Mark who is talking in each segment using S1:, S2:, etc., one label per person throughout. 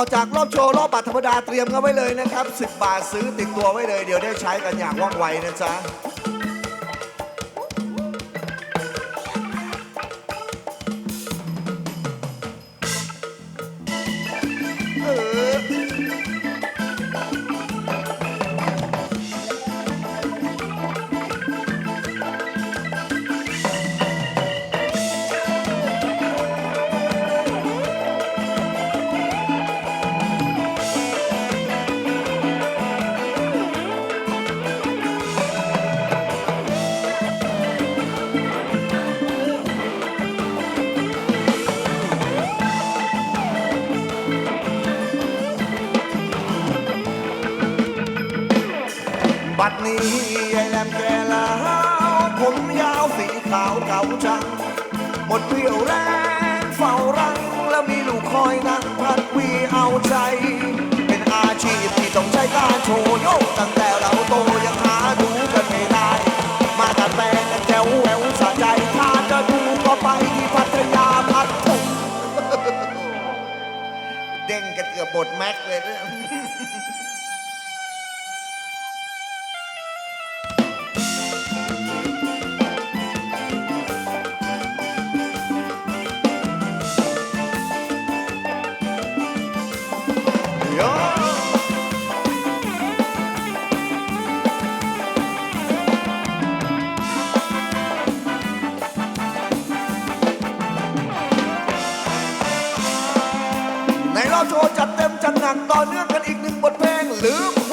S1: ต่อจากรอบโชว์รอบบัตรธรรมดาเตรียมกันไว้เลยนะครับ 10 บาทซื้อติดตัวไว้เลย เดี๋ยวได้ใช้กันอย่างว่องไวนะจ๊ะ นี้ยายแหลมแก่แล้วผมยาวสีขาวเก่าจัง หมดเรี่ยวแรงเฝ้ารัง แล้วมีลูกคอยนั่งพัดวีเอาใจ เป็นอาชีพที่ต้องใช้การโชว์โยกตั้งแต่เราโตยังหาดูกันไม่ได้ มาตัดแปลงกันแถวแถวสะใจถ้าจะดูก็ไปที่พัทยาพัทถุงเด้งกันเกือบหมดแม็กเลยเนี่ย ในรอบโชว์จัดเต็มจัดหนักต่อเนื่องกันอีกหนึ่งบทเพลงลืม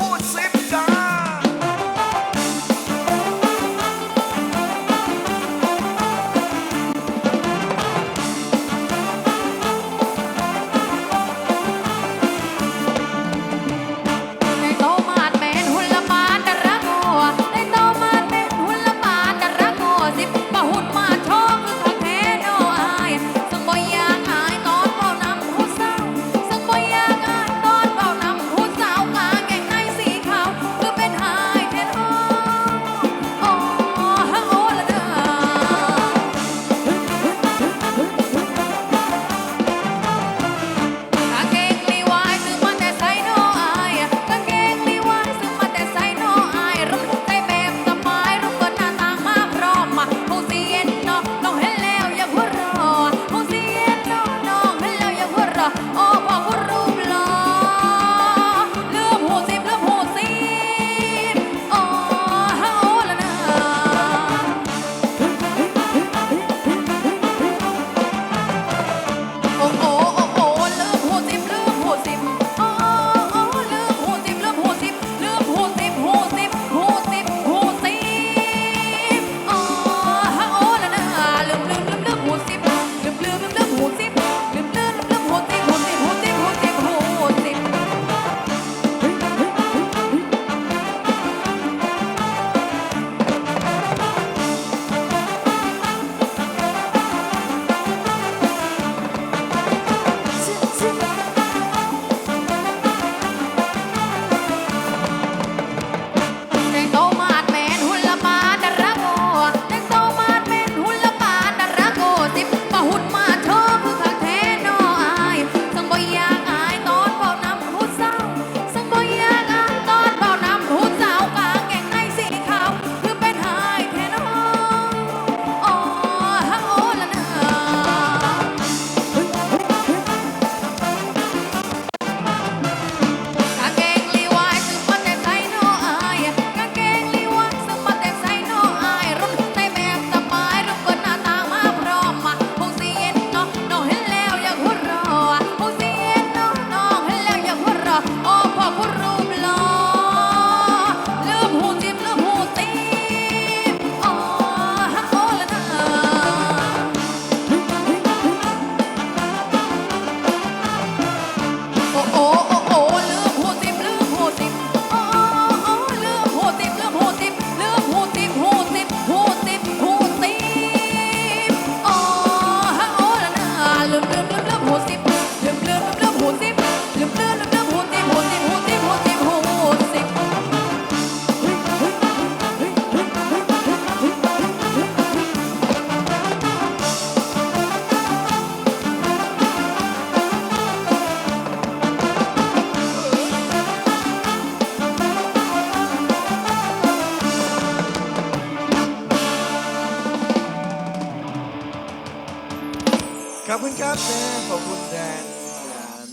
S1: คุณครับนขอบคุณแทน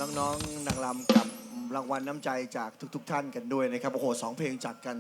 S1: น้องๆนางรำกับรางวัลน้ำใจจากทุก ๆ ท่านกันด้วยนะครับโอ้โหสองเพลงจัดกัน